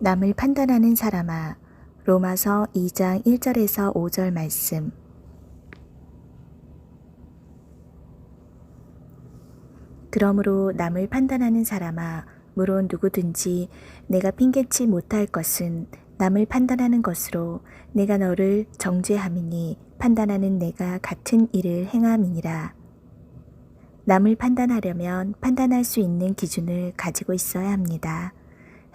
남을 판단하는 사람아. 로마서 2장 1절에서 5절 말씀. 그러므로 남을 판단하는 사람아, 물론 누구든지 내가 핑계치 못할 것은 남을 판단하는 것으로 내가 너를 정죄함이니 판단하는 내가 같은 일을 행함이니라. 남을 판단하려면 판단할 수 있는 기준을 가지고 있어야 합니다.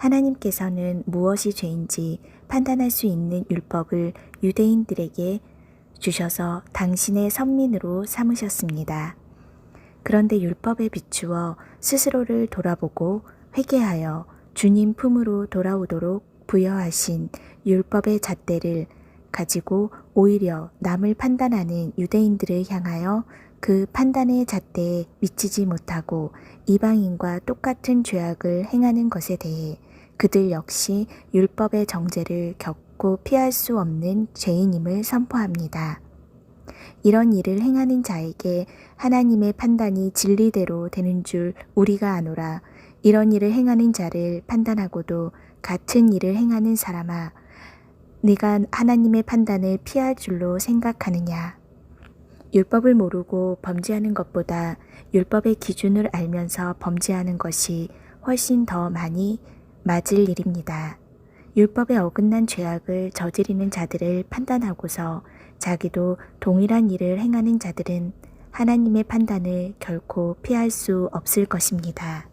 하나님께서는 무엇이 죄인지 판단할 수 있는 율법을 유대인들에게 주셔서 당신의 선민으로 삼으셨습니다. 그런데 율법에 비추어 스스로를 돌아보고 회개하여 주님 품으로 돌아오도록 부여하신 율법의 잣대를 가지고 오히려 남을 판단하는 유대인들을 향하여 그 판단의 잣대에 미치지 못하고 이방인과 똑같은 죄악을 행하는 것에 대해 그들 역시 율법의 정죄를 겪고 피할 수 없는 죄인임을 선포합니다. 이런 일을 행하는 자에게 하나님의 판단이 진리대로 되는 줄 우리가 아노라. 이런 일을 행하는 자를 판단하고도 같은 일을 행하는 사람아, 네가 하나님의 판단을 피할 줄로 생각하느냐? 율법을 모르고 범죄하는 것보다 율법의 기준을 알면서 범죄하는 것이 훨씬 더 많이 맞을 일입니다. 율법에 어긋난 죄악을 저지르는 자들을 판단하고서 자기도 동일한 일을 행하는 자들은 하나님의 판단을 결코 피할 수 없을 것입니다.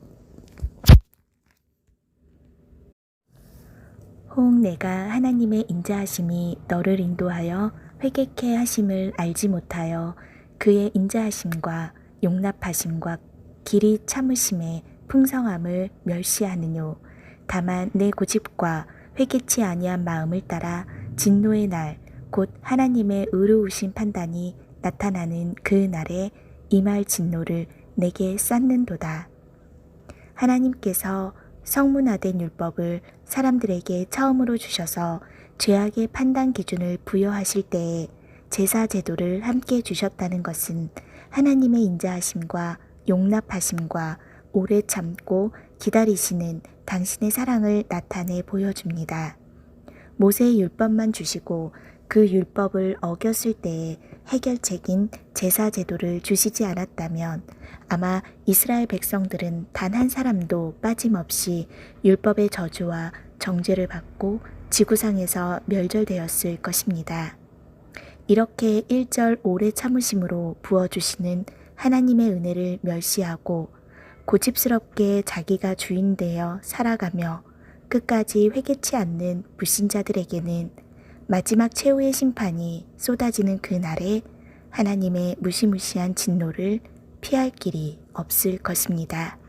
혹 내가 하나님의 인자하심이 너를 인도하여 회개케 하심을 알지 못하여 그의 인자하심과 용납하심과 길이 참으심의 풍성함을 멸시하느뇨 다만 내 고집과 회개치 아니한 마음을 따라 진노의 날 곧 하나님의 의로우신 판단이 나타나는 그 날에 임할 진노를 내게 쌓는도다. 하나님께서 성문화된 율법을 사람들에게 처음으로 주셔서 죄악의 판단 기준을 부여하실 때에 제사 제도를 함께 주셨다는 것은 하나님의 인자하심과 용납하심과 오래 참고 기다리시는 당신의 사랑을 나타내 보여줍니다. 모세의 율법만 주시고 그 율법을 어겼을 때에 해결책인 제사 제도를 주시지 않았다면 아마 이스라엘 백성들은 단 한 사람도 빠짐없이 율법의 저주와 정죄를 받고 지구상에서 멸절되었을 것입니다. 이렇게 1절 오래 참으심으로 부어주시는 하나님의 은혜를 멸시하고 고집스럽게 자기가 주인 되어 살아가며 끝까지 회개치 않는 불신자들에게는 마지막 최후의 심판이 쏟아지는 그 날에 하나님의 무시무시한 진노를 피할 길이 없을 것입니다.